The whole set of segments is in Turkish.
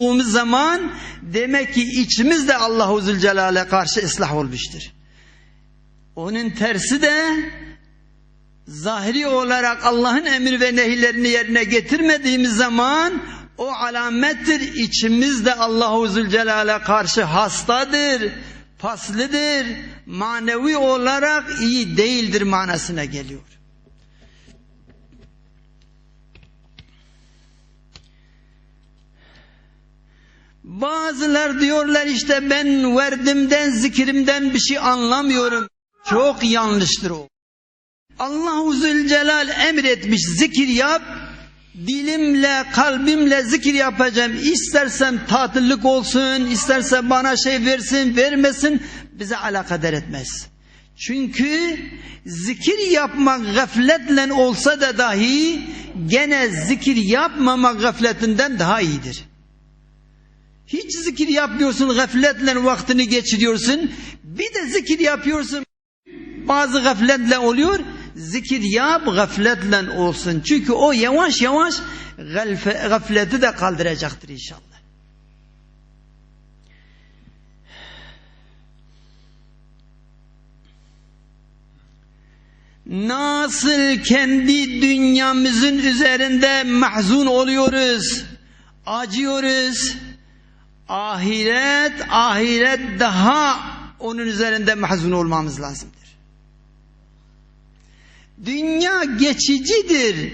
olduğumuz zaman demek ki içimiz de Allahu Zülcelal'e karşı ıslah olmuştur. Onun tersi de zahiri olarak Allah'ın emir ve nehirlerini yerine getirmediğimiz zaman o alamettir içimizde Allahu Zülcelal'e karşı hastadır, paslıdır, manevi olarak iyi değildir manasına geliyor. Bazılar diyorlar işte ben verdimden zikrimden bir şey anlamıyorum. Çok yanlıştır o. Allahu Zülcelal emretmiş zikir yap. Dilimle kalbimle zikir yapacağım. İstersem tatillik olsun, isterse bana şey versin, vermesin bize alakadar etmez. Çünkü zikir yapmak gafletle olsa da dahi gene zikir yapmamak gafletinden daha iyidir. Hiç zikir yapmıyorsun, gafletle vaktini geçiriyorsun. Bir de zikir yapıyorsun. Bazı gafletle oluyor. Zikir yap gafletle olsun. Çünkü o yavaş yavaş gafleti de kaldıracaktır inşallah. Nasıl kendi dünyamızın üzerinde mahzun oluyoruz, acıyoruz, ahiret ahiret daha onun üzerinde mahzun olmamız lazımdır. Dünya geçicidir.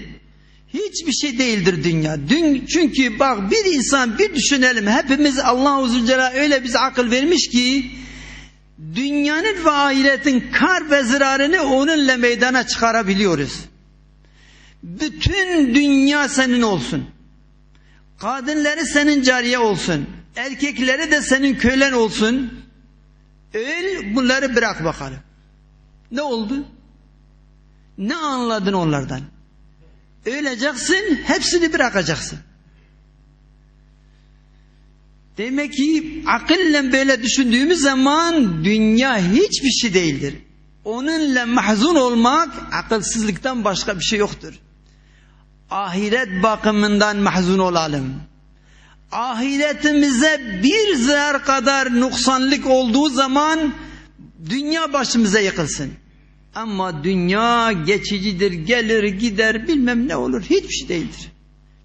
Hiçbir şey değildir dünya. Dün, çünkü bak bir insan bir düşünelim. Hepimiz Allah-u Zülcelal öyle bize akıl vermiş ki dünyanın ve ahiretin kar ve zirarını onunla meydana çıkarabiliyoruz. Bütün dünya senin olsun. Kadınları senin cariye olsun. Erkekleri de senin kölen olsun. Öl bunları bırak bakalım. Ne oldu? Ne anladın onlardan? Öleceksin, hepsini bırakacaksın. Demek ki akıllen böyle düşündüğümüz zaman dünya hiçbir şey değildir. Onunla mahzun olmak akılsızlıktan başka bir şey yoktur. Ahiret bakımından mahzun olalım. Ahiretimize bir zar kadar nuksanlık olduğu zaman dünya başımıza yıkılsın. Ama dünya geçicidir, gelir gider bilmem ne olur. Hiçbir şey değildir.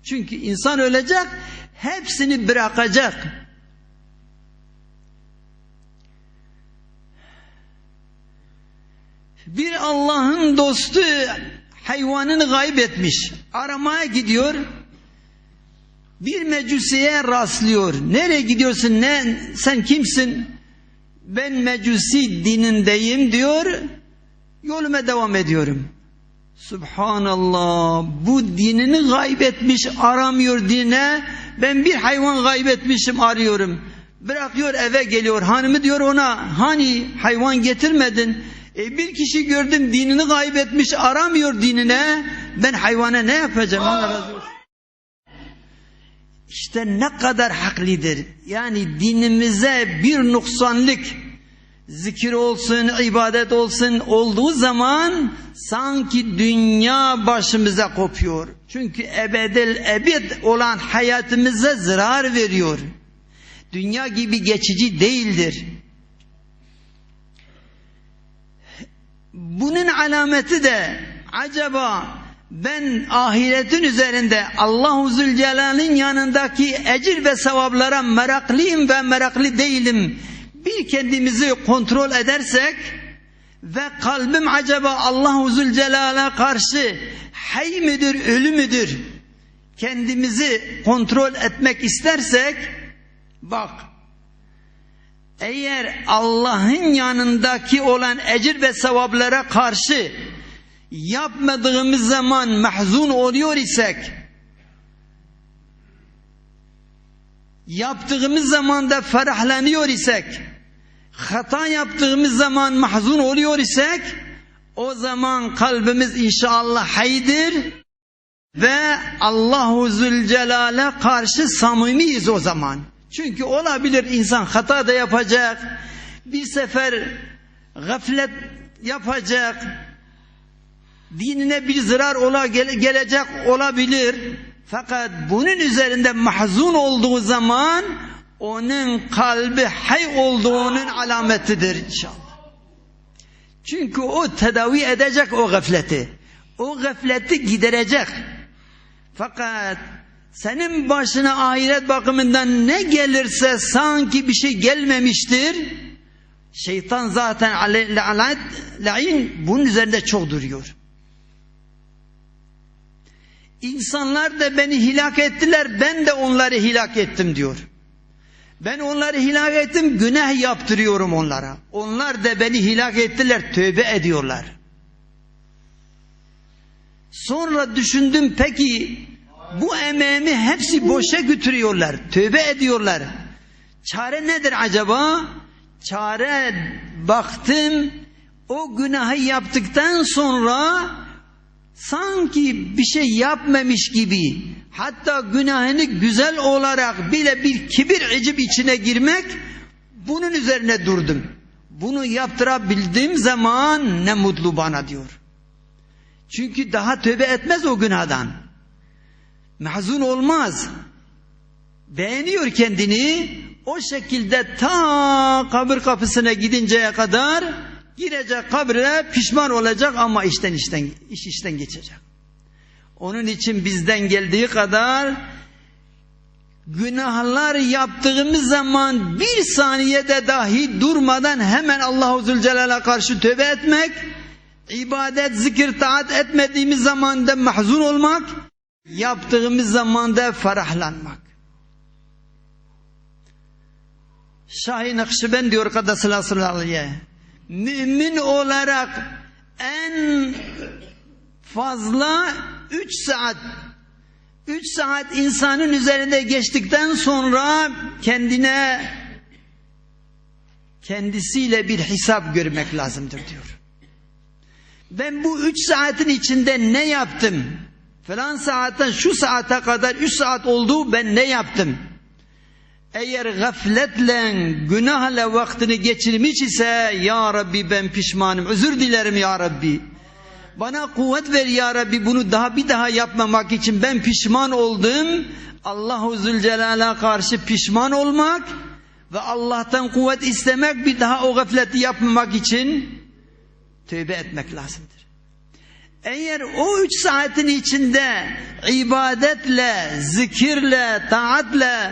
Çünkü insan ölecek, hepsini bırakacak. Bir Allah'ın dostu hayvanını kaybetmiş. Aramaya gidiyor. Bir mecusiye rastlıyor. Nereye gidiyorsun? Ne sen kimsin? Ben mecusi dinindeyim diyor. Yoluma devam ediyorum. Subhanallah bu dinini kaybetmiş aramıyor dine ben bir hayvan kaybetmişim arıyorum bırakıyor eve geliyor hanımı diyor ona hani hayvan getirmedin e bir kişi gördüm dinini kaybetmiş aramıyor dinine ben hayvana ne yapacağım Allah razı olsun işte ne kadar haklidir yani dinimize bir nuksanlık zikir olsun, ibadet olsun olduğu zaman sanki dünya başımıza kopuyor. Çünkü ebedel ebed olan hayatımıza zarar veriyor. Dünya gibi geçici değildir. Bunun alameti de acaba ben ahiretin üzerinde Allahu Zülcelal'in yanındaki ecir ve sevaplara meraklıyım ve meraklı değilim bir kendimizi kontrol edersek ve kalbim acaba Allahu Zülcelal'a karşı hay midir, ölü müdür? Kendimizi kontrol etmek istersek bak eğer Allah'ın yanındaki olan ecir ve sevaplara karşı yapmadığımız zaman mahzun oluyor isek yaptığımız zaman da ferahlanıyor isek hata yaptığımız zaman mahzun oluyor isek o zaman kalbimiz inşallah haydir ve Allahu Zülcelal'e karşı samimiyiz o zaman. Çünkü olabilir insan hata da yapacak, bir sefer gaflet yapacak, dinine bir zarar ola, gele, gelecek olabilir. Fakat bunun üzerinde mahzun olduğu zaman onun kalbi hay olduğunun alametidir inşallah. Çünkü o tedavi edecek o gafleti. O gafleti giderecek. Fakat senin başına ahiret bakımından ne gelirse sanki bir şey gelmemiştir. Şeytan zaten la'in bunun üzerinde çok duruyor. İnsanlar da beni hilak ettiler, ben de onları hilak ettim diyor. Ben onları hilak ettim, günah yaptırıyorum onlara. Onlar da beni hilak ettiler, tövbe ediyorlar. Sonra düşündüm peki bu emeğimi hepsi boşa götürüyorlar, tövbe ediyorlar. Çare nedir acaba? Çare baktım o günahı yaptıktan sonra sanki bir şey yapmamış gibi hatta günahını güzel olarak bile bir kibir icip içine girmek bunun üzerine durdum. Bunu yaptırabildiğim zaman ne mutlu bana diyor. Çünkü daha tövbe etmez o günahdan. Mahzun olmaz. Beğeniyor kendini. O şekilde ta kabir kapısına gidinceye kadar girecek kabre pişman olacak ama işten işten iş işten geçecek. Onun için bizden geldiği kadar günahlar yaptığımız zaman bir saniyede dahi durmadan hemen Allahu Zülcelal'e karşı tövbe etmek, ibadet, zikir, taat etmediğimiz zaman da mahzun olmak, yaptığımız zaman da ferahlanmak. Şahin Nakşibend diyor Kaddesallahu aleyhi mümin olarak en fazla üç saat üç saat insanın üzerinde geçtikten sonra kendine kendisiyle bir hesap görmek lazımdır diyor. Ben bu üç saatin içinde ne yaptım? Falan saatten şu saate kadar üç saat oldu ben ne yaptım? Eğer gafletle, günahla vaktini geçirmiş ise Ya Rabbi ben pişmanım, özür dilerim Ya Rabbi. Bana kuvvet ver Ya Rabbi bunu daha bir daha yapmamak için ben pişman oldum. Allahu Zülcelal'a karşı pişman olmak ve Allah'tan kuvvet istemek bir daha o gafleti yapmamak için tövbe etmek lazımdır. Eğer o üç saatin içinde ibadetle, zikirle, taatle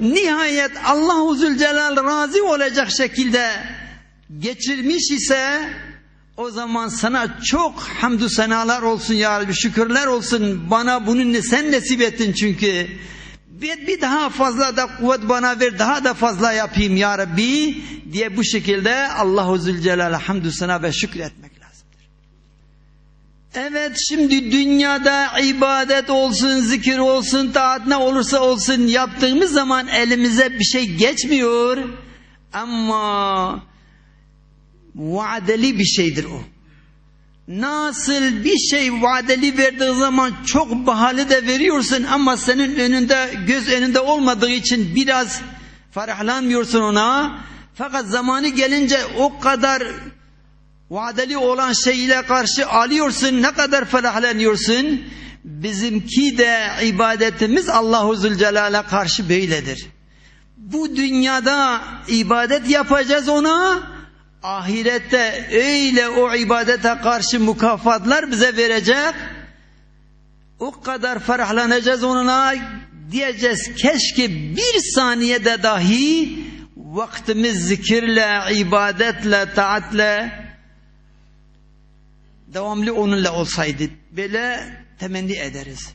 nihayet Allahu Zülcelal razı olacak şekilde geçirmiş ise o zaman sana çok hamdü senalar olsun ya Rabbi şükürler olsun bana bunu sen nasip ettin çünkü bir, daha fazla da kuvvet bana ver daha da fazla yapayım ya Rabbi diye bu şekilde Allahu Zülcelal'e hamdü sena ve şükür etmek lazımdır. Evet şimdi dünyada ibadet olsun, zikir olsun, taat ne olursa olsun yaptığımız zaman elimize bir şey geçmiyor. Ama vadeli bir şeydir o. Nasıl bir şey vadeli verdiği zaman çok pahalı da veriyorsun ama senin önünde göz önünde olmadığı için biraz ferahlanmıyorsun ona. Fakat zamanı gelince o kadar vadeli olan şeyle karşı alıyorsun ne kadar ferahlanıyorsun. Bizimki de ibadetimiz Allahu Zülcelal'e karşı böyledir. Bu dünyada ibadet yapacağız ona ahirette öyle o ibadete karşı mükafatlar bize verecek. O kadar ferahlanacağız onunla diyeceğiz keşke bir saniyede dahi vaktimiz zikirle, ibadetle, taatle devamlı onunla olsaydı. Böyle temenni ederiz.